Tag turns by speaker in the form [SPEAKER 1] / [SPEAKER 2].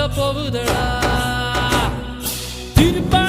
[SPEAKER 1] போகுதடா? திருப்ப